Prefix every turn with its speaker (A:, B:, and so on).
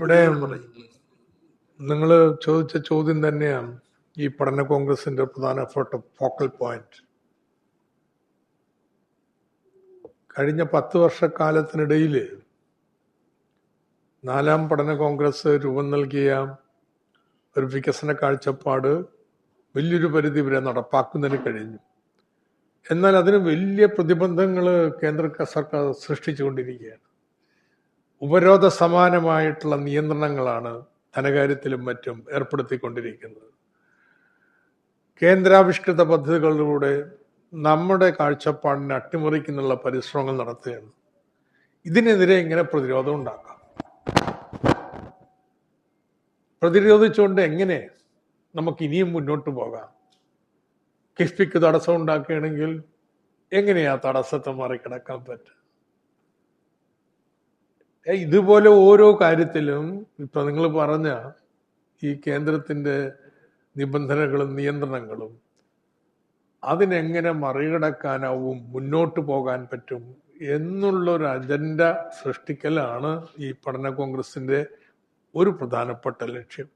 A: ഇവിടെ നിങ്ങൾ ചോദിച്ച ചോദ്യം തന്നെയാണ് ഈ പഠന കോൺഗ്രസിന്റെ പ്രധാന ഫോക്കൽ പോയിന്റ് കഴിഞ്ഞ പത്ത് വർഷക്കാലത്തിനിടയിൽ നാലാം പഠന കോൺഗ്രസ് രൂപം നൽകിയ ഒരു വികസന കാഴ്ചപ്പാട് വലിയൊരു പരിധി വരെ നടപ്പാക്കുന്നതിന് കഴിഞ്ഞു. എന്നാൽ അതിന് വലിയ പ്രതിബന്ധങ്ങൾ കേന്ദ്ര സർക്കാർ സൃഷ്ടിച്ചുകൊണ്ടിരിക്കുകയാണ്. ഉപരോധ സമാനമായിട്ടുള്ള നിയന്ത്രണങ്ങളാണ് ധനകാര്യത്തിലും മറ്റും ഏർപ്പെടുത്തിക്കൊണ്ടിരിക്കുന്നത്. കേന്ദ്രാവിഷ്കൃത പദ്ധതികളിലൂടെ നമ്മുടെ കാഴ്ചപ്പാടിനെ അട്ടിമറിക്കുന്നുള്ള പരിശ്രമങ്ങൾ നടത്തുകയാണ്. ഇതിനെതിരെ എങ്ങനെ പ്രതിരോധം ഉണ്ടാക്കാം. പ്രതിരോധിച്ചുകൊണ്ട് എങ്ങനെ നമുക്ക് ഇനിയും മുന്നോട്ട് പോകാം? കിഫ്ബിക്ക് തടസ്സം ഉണ്ടാക്കുകയാണെങ്കിൽ എങ്ങനെയാ തടസ്സത്തെ മറികടക്കാൻ പറ്റുക? ഇതുപോലെ ഓരോ കാര്യത്തിലും ഇപ്പൊ നിങ്ങൾ പറഞ്ഞ ഈ കേന്ദ്രത്തിന്റെ നിബന്ധനകളും നിയന്ത്രണങ്ങളും അതിനെങ്ങനെ മറികടക്കാനാവും മുന്നോട്ട് പോകാൻ പറ്റും എന്നുള്ള ഒരു അജണ്ട സൃഷ്ടിക്കലാണ് ഈ പഠന കോൺഗ്രസിന്റെ ഒരു പ്രധാനപ്പെട്ട ലക്ഷ്യം.